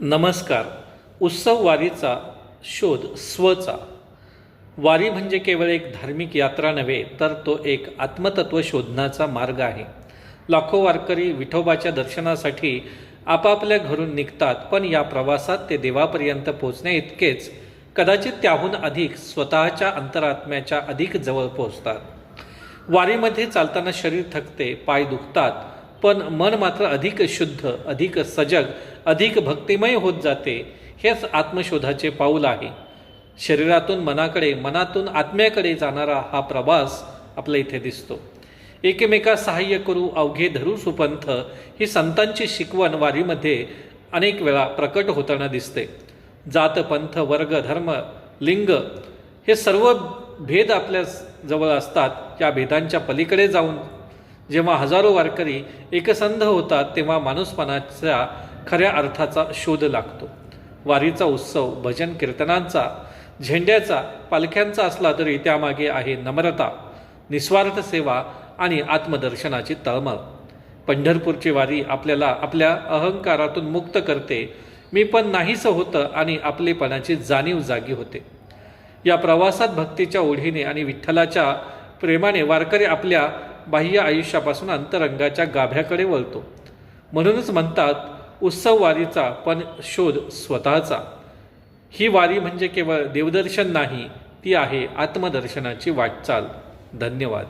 नमस्कार. उत्सव वारीचा शोध स्वचा. वारी म्हणजे केवळ एक धार्मिक यात्रा नव्हे तर तो एक आत्मतत्व शोधण्याचा मार्ग आहे. लाखो वारकरी विठोबाच्या दर्शनासाठी आपापल्या घरून निघतात पण या प्रवासात ते देवापर्यंत पोहोचणे इतकेच. कदाचित त्याहून अधिक स्वतःच्या अंतरात्म्याच्या अधिक जवळ पोहोचतात. वारीमध्ये चालताना शरीर थकते पाय दुखतात पण मन मात्र अधिक शुद्ध अधिक सजग अधिक भक्तिमय होत जाते हेच आत्मशोधाचे पाऊल आहे. शरीरातून मनाकडे मनातून आत्म्याकडे जाणारा हा प्रवास आपल्या इथे दिसतो. एकमेका सहाय्य करू अवघे धरू सुपंथ ही संतांची शिकवण वारीमध्ये अनेक वेळा प्रकट होताना दिसते. जात पंथ वर्ग धर्म लिंग हे सर्व भेद आपल्या जवळ असतात या भेदांच्या पलीकडे जाऊन जेव्हा हजारो वारकरी एकसंध होतात तेव्हा माणूसपणाच्या खऱ्या अर्थाचा शोध लागतो. वारीचा उत्सव भजन कीर्तनांचा झेंड्याचा पालख्यांचा असला तरी त्यामागे आहे नम्रता निस्वार्थ सेवा आणि आत्मदर्शनाची तळमळ. पंढरपूरची वारी आपल्याला आपल्या अहंकारातून मुक्त करते. मी पण नाहीसं होतं आणि आपलेपणाची जाणीव जागी होते. या प्रवासात भक्तीच्या ओढीने आणि विठ्ठलाच्या प्रेमाने वारकरी आपल्या बाह्य आयुष्यापासून अंतरंगाच्या गाभ्याकडे वळतो. म्हणूनच म्हणतात उत्सव वारीचा पण शोध स्वतःचा. ही वारी म्हणजे केवळ देवदर्शन नाही ती आहे आत्मदर्शनाची वाटचाल. धन्यवाद.